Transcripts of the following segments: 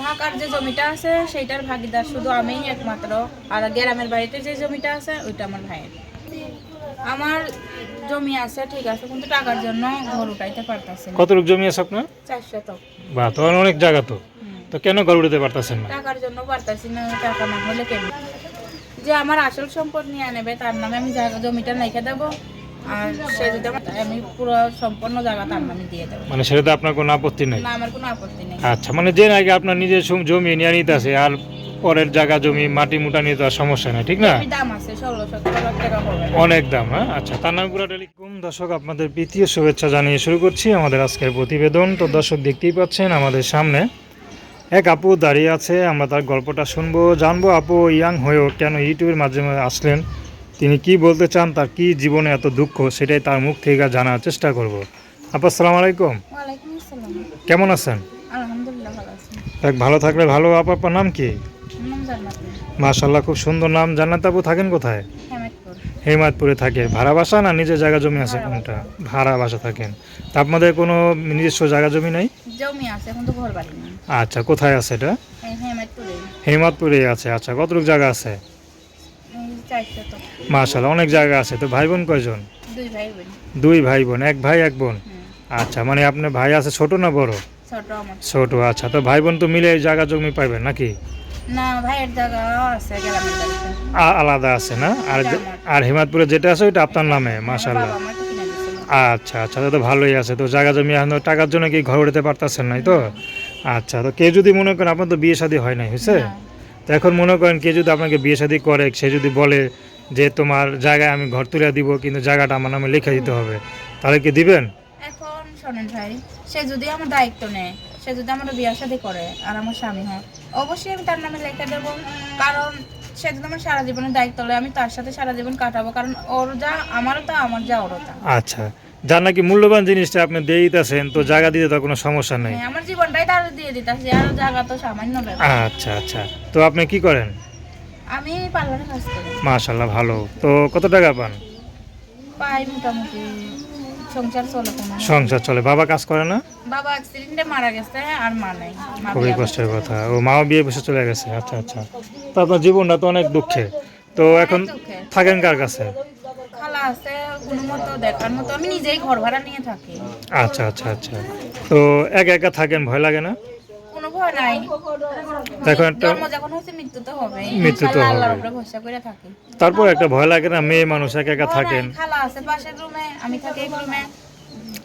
ঢাকার যে জমিটা আছে সেইটার ভাগিদার শুধু আমিই একমাত্র। আর গ্রামের বাড়িতে যে জমিটা আছে ওইটা আমার ভাইয়ের। আমার জমি আছে ঠিক আছে কিন্তু টাকার জন্য ঘর উঠাইতে পারতেছি না। কতটুকু জমি আছে আপনার? চারশো তো বা তো অনেক জায়গা তো। তো কেন ঘর উঠতে পারতেছেন না? টাকার জন্য পারতাছি না টাকা না হলে কেন যে আমার আসল সম্পদ নিয়ে নেবে তার নামে আমি জায়গা জমিটা রেখে দেবো। আর সে যদি আমি পুরো সম্পূর্ণ জায়গা তার নামে দিয়ে দেবো। মানে সেটাতে আপনার কোনো আপত্তি নেই? না আমার কোনো আপত্তি নেই। আচ্ছা মানে যে আগে আপনার নিজের জমি নিয়ে নিতে আছে আর পরের জায়গা জমি মাটি মুটা নিয়ে তো আর সমস্যা নেই ঠিক না? অনেক দাম হ্যাঁ? আচ্ছা তার নাম পুরা টেলিকম দর্শক আপনাদের প্রীতীয় শুভেচ্ছা জানিয়ে শুরু করছি আমাদের আজকের প্রতিবেদন। তো দর্শক দেখতেই পাচ্ছেন আমাদের সামনে এক আপু দাঁড়িয়ে আছে আমরা তার গল্পটা শুনব জানব আপু ইয়াং হয়েও কেন ইউটিউবের মাধ্যমে আসলেন? তিনি কি বলতে চান তার কি জীবনে এত দুঃখ সেটাই তার মুখ থেকে জানার চেষ্টা করব। আপু আসসালামু আলাইকুম। কেমন আছেন? আলহামদুলিল্লাহ ভালো আছি। এক ভালো থাকলে ভালো। আপু আপনার নাম কি? মাশাল্লাহ খুব সুন্দর নাম। জান্নাত আপু থাকেন কোথায়? হেমেদপুর। থাকে। ভাড়া বাসা না নিজের জায়গা জমি আছে কোনটা? ভাড়া বাসা থাকেন। তা আপনাদের কোনো নিজস্ব জায়গা জমি নাই? জমি আছে ঘর বাড়ি আচ্ছা কোথায় আছে এটা? হেমেদপুরে হেমাদপুরে আছে। আচ্ছা কতটুকু জায়গা আছে? মাশাল্লাহ অনেক জায়গা আছে। তো ভাই বোন কয়জন? দুই ভাই বোন এক ভাই এক বোন? আচ্ছা মানে আপনার ভাই আছে ছোট না বড়? ছোট আচ্ছা। তো ভাই বোন তো মিলে এই জায়গা জমি পাইবেন নাকি? আলাদা আছে না? আর আর হেমাদপুরে যেটা আছে ওইটা আপনার নামে মাশাল্লাহ কিনে দিছিল আচ্ছা আচ্ছা তো ভালোই আছে। তো জায়গা জমি এখন টাকার জন্য কি ঘর উঠতে পারতেছেন নাই তো? আচ্ছা তো কেউ যদি মনে করেন আপনার তো বিয়ে শাদী হয় নাই হয়েছে। তো এখন মনে করেন কেউ যদি আপনাকে বিয়ে শাদী করে সে যদি বলে যে তোমার জায়গায় আমি ঘর তুলে দিব কিন্তু জায়গাটা আমার নামে লিখে দিতে হবে তাহলে কি দিবেন? এখন শোনেন ভাই সে যদি আমার দায়িত্ব নেয় সে যদি আমার বিয়ে শাদী করে আর আমার স্বামী হয় অবশ্যই আমি তার নামে লিখে দেবো। কারণ সে যদি আমার সারা জীবনের দায়িত্ব লয় আমি তার সাথে সারা জীবন কাটাবো কারণ ওর যা আমারও তা আমার যা ওরও তা। আচ্ছা। যার নাকি মূল্যবান জিনিসটা আপনি দিয়ে দিতেছেন তো জায়গা দিতে তো কোনো সমস্যা নেই। হ্যাঁ, আমার জীবনটাই তার দিয়ে দিতেছি আর জায়গা তো সামান্য আচ্ছা আচ্ছা। তো আপনি কি করেন? আমি পার্লারে কাজ করি। মাশাল্লাহ ভালো। তো কত টাকা পান? পাই মোটামুটি সংসার চলে কোনো সংসার চলে। বাবা কাজ করে না? বাবা অ্যাক্সিডেন্টে মারা গেছে আর মা নাই। খুবই কষ্টের কথা। ও মাও বিয়ে বসে চলে গেছে। আচ্ছা আচ্ছা। তো আপনার জীবনটা তো অনেক দুঃখে। তো এখন থাকেন কার কাছে? খালা আছে কোনো মতো দেখার মতো। আমি নিজেই ঘর ভাড়া নিয়ে থাকি। আচ্ছা আচ্ছা আচ্ছা। তো একা একা থাকেন ভয় লাগে না? কোনো ভয় নাই। দেখো একটা জন্ম যখন হয়েছে মৃত্যু তো হবে। মৃত্যু তো আল্লাহর উপরে ভরসা করে থাকি। তারপর একটা ভয় লাগে না মেয়ে মানুষ একা একা থাকেন? খালা আছে পাশের রুমে আমি থাকি এই রুমে।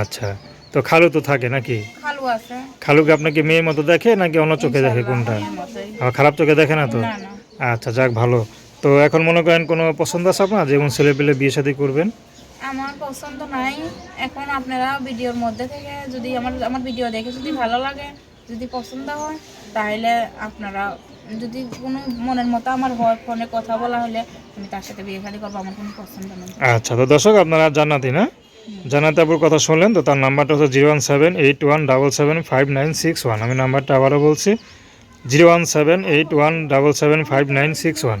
আচ্ছা তো খালু তো থাকে নাকি? খালু আছে। খালুকে আপনাকে মেয়ের মতো দেখে নাকি অন্য চোখে দেখে কোনটা? খারাপ চোখে দেখে না তো? আচ্ছা যাক ভালো। তো এখন মনে করেন কোনো পছন্দ আছে আপনার? যেমন ছেলে পেলে বিয়ে শাদী করবেন? আমার পছন্দ নাই। এখন আপনারা ভিডিওর মধ্যে থেকে যদি আমার আমার ভিডিও দেখে যদি ভালো লাগে যদি পছন্দ হয় তাহলে আপনারা যদি কোনো মনের মতো আমার হয় ফোনে কথা বলা হলে আমি তার সাথে বিয়ে শাদী করব আমার কোনো পছন্দ নেই। আচ্ছা তো দর্শক আপনারা জান্নাতি না? জান্নাতি আপুর কথা শুনলেন তো তার নাম্বারটা হচ্ছে zero one seven eight one double seven five nine six one. আমি নাম্বারটা আবারও বলছি zero one seven eight one double seven five nine six one.